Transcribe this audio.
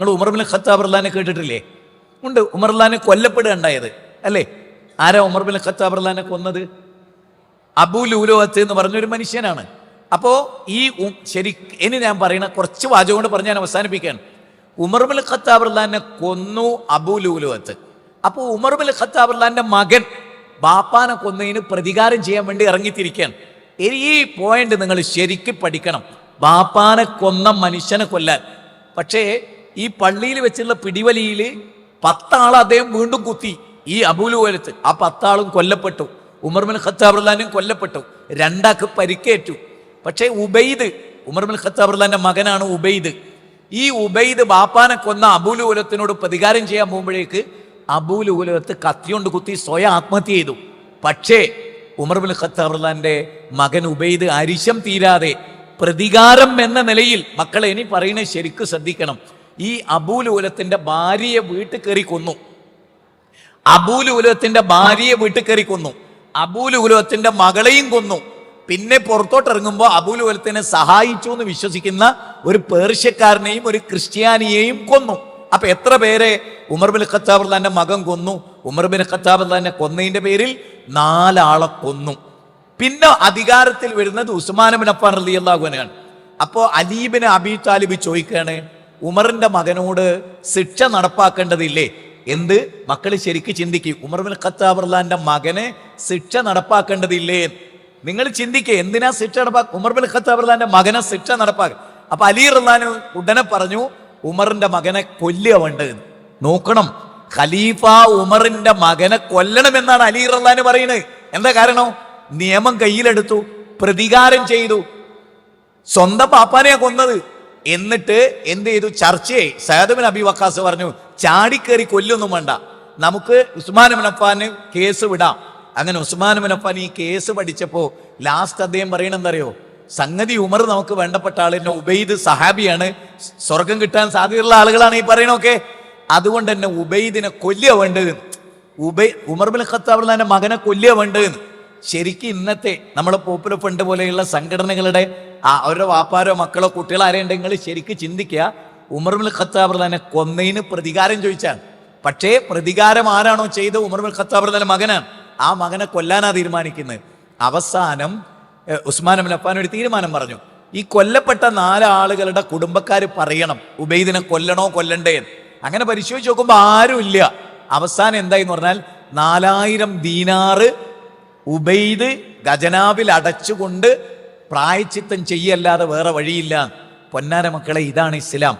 നിങ്ങൾ ഉമർബിൻ ഖത്താബ് കേട്ടിട്ടില്ലേ? ഉണ്ട്. ഉമർലാനെ കൊല്ലപ്പെടുക ഉണ്ടായത് അല്ലേ? ആരാ ഉമർബിൻ ഖത്താബ് കൊന്നത്? അബൂ ലൂലോത്ത് എന്ന് പറഞ്ഞൊരു മനുഷ്യനാണ്. അപ്പോൾ ഈ ശരി ഇനി ഞാൻ പറയുന്ന കുറച്ച് വാചകം കൊണ്ട് പറഞ്ഞ് ഞാൻ അവസാനിപ്പിക്കുകയാണ്. ഉമർബിൻ ഖത്താബ് കൊന്നു അബൂ ലൂലോത്ത് അപ്പോൾ ഉമർബിൻ ഖത്താബ് മകൻ ബാപ്പാനെ കൊന്നതിന് പ്രതികാരം ചെയ്യാൻ വേണ്ടി ഇറങ്ങിത്തിരിക്കുകയാണ്. ഈ പോയിന്റ് നിങ്ങൾ ശരിക്കും പഠിക്കണം. ബാപ്പാനെ കൊന്ന മനുഷ്യനെ കൊല്ലാൻ. പക്ഷേ ഈ പള്ളിയിൽ വെച്ചുള്ള പിടിവലിയിൽ പത്താൾ അദ്ദേഹം വീണ്ടും കുത്തി. ഈ അബൂലുവലത്ത് ആ പത്താളും കൊല്ലപ്പെട്ടു. ഉമർബിൻ ഖത്താബുല്ലാനും കൊല്ലപ്പെട്ടു. രണ്ടാക്ക് പരിക്കേറ്റു. പക്ഷേ ഉബൈദ് ഉമർബിൻ ഖത്താബുല്ലാന്റെ മകനാണ് ഉബൈദ്. ഈ ഉബൈദ് ബാപ്പാനെ കൊന്ന അബൂലുലത്തിനോട് പ്രതികാരം ചെയ്യാൻ പോകുമ്പോഴേക്ക് അബൂലുലത്ത് കത്തിയോണ്ട് കുത്തി സ്വയം ആത്മഹത്യ ചെയ്തു. പക്ഷേ ഉമർബിൻ ഖത്താബുല്ലാന്റെ മകൻ ഉബൈദ് അരിശം തീരാതെ പ്രതികാരം എന്ന നിലയിൽ മക്കളെ ഇനി പറയുന്നത് ശരിക്കും ശ്രദ്ധിക്കണം. ഈ അബൂലൂലത്തിന്റെ ഭാര്യയെ വീട്ടിൽ കയറി കൊന്നു. അബൂലൂലത്തിന്റെ ഭാര്യയെ വീട്ടിൽ കയറി കൊന്നു. അബൂലൂലത്തിന്റെ മകളെയും കൊന്നു. പിന്നെ പുറത്തോട്ട് ഇറങ്ങുമ്പോൾ അബൂലൂലത്തിനെ സഹായിച്ചു എന്ന് വിശ്വസിക്കുന്ന ഒരു പേർഷ്യക്കാരനെയും ഒരു ക്രിസ്ത്യാനിയെയും കൊന്നു. അപ്പൊ എത്ര പേരെ? ഉമർ ബിൻ ഖത്താബ് തന്റെ മകൻ കൊന്നു. ഉമർ ബിൻ ഖത്താബ് തന്നെ കൊന്നതിന്റെ പേരിൽ നാലാളെ കൊന്നു. പിന്നെ അധികാരത്തിൽ വരുന്നത് ഉസ്മാൻ ബിൻ അഫാൻ റളിയല്ലാഹുവിനാണ് അപ്പോൾ അലീബിന് അബി താലിബ് ചോദിക്കുകയാണ് ഉമറിന്റെ മകനോട് ശിക്ഷ നടപ്പാക്കേണ്ടതില്ലേ? എന്ത്? മക്കൾ ശരിക്ക് ചിന്തിക്കും. ഉമർ ബിൻ ഖത്താബ് റഹ്ലാന്റെ മകനെ ശിക്ഷ നടപ്പാക്കേണ്ടതില്ലേ? നിങ്ങൾ ചിന്തിക്കുക എന്തിനാ ശിക്ഷ നടപ്പാ ഉമർ ബിൻ ഖത്താബ് റഹ്ലാന്റെ മകനെ ശിക്ഷ നടപ്പാക്കുക അപ്പൊ അലി റഹ്ലാൻ ഉടനെ പറഞ്ഞു ഉമറിന്റെ മകനെ കൊല്ലുക വേണ്ടത് നോക്കണം. ഖലീഫ ഉമറിന്റെ മകനെ കൊല്ലണം എന്നാണ് അലി റഹ്ലാൻ പറയുന്നത്. എന്താ കാരണം? നിയമം കയ്യിലെടുത്തു പ്രതികാരം ചെയ്തു. സ്വന്തം പാപ്പാനെയാ കൊന്നത്. എന്നിട്ട് എന്ത് ചെയ്തു? ചർച്ചയായി. സയദബിൻ അബി വക്കാസ് പറഞ്ഞു ചാടിക്കേറി കൊല്ലൊന്നും വേണ്ട. നമുക്ക് ഉസ്മാൻ അഫാന് കേസ് വിടാം. അങ്ങനെ ഉസ്മാൻ അഫാൻ ഈ കേസ് പഠിച്ചപ്പോ ലാസ്റ്റ് അദ്ദേഹം പറയണെന്തറിയോ സംഗതി ഉമർ നമുക്ക് വേണ്ടപ്പെട്ട ആളിന്റെ ഉബൈദ് സഹാബിയാണ്. സ്വർഗം കിട്ടാൻ സാധ്യതയുള്ള ആളുകളാണ് ഈ പറയണൊക്കെ അതുകൊണ്ട് തന്നെ ഉബൈദിനെ കൊല്ലുക വേണ്ടത്. ഉബൈ ഉമർ ബിൻ ഖത്താബ് മകനെ കൊല്ലുക വേണ്ടത്. ശരിക്കും ഇന്നത്തെ നമ്മളെ പോപ്പുലർ ഫണ്ട് പോലെയുള്ള സംഘടനകളുടെ അവരുടെ വാപ്പാരോ മക്കളോ കുട്ടികളോ ആരെയുണ്ടെങ്കിൽ ശരിക്കും ചിന്തിക്കുക. ഉമർമുൽ ഖത്താബ് തന്നെ കൊന്നതിന് പ്രതികാരം ചോദിച്ചാണ്. പക്ഷേ പ്രതികാരം ആരാണോ ചെയ്ത ഉമർമുൽ ഖത്താബ് തന്നെ മകനാണ്. ആ മകനെ കൊല്ലാനാണ് തീരുമാനിക്കുന്നത്. അവസാനം ഉസ്മാൻ അബിൻ അഫാൻ ഒരു തീരുമാനം പറഞ്ഞു. ഈ കൊല്ലപ്പെട്ട നാലാളുകളുടെ കുടുംബക്കാർ പറയണം ഉബൈദിനെ കൊല്ലണോ കൊല്ലണ്ടേ അങ്ങനെ പരിശോധിച്ച് നോക്കുമ്പോൾ ആരും ഇല്ല അവസാനം എന്തായെന്ന് പറഞ്ഞാൽ നാലായിരം ദീനാറ് ഉബൈദ് ഖജനാവിൽ അടച്ചുകൊണ്ട് പ്രായച്ചിത്തം ചെയ്യല്ലാതെ വേറെ വഴിയില്ല. പൊന്നാര മക്കളെ ഇതാണ് ഇസ്ലാം.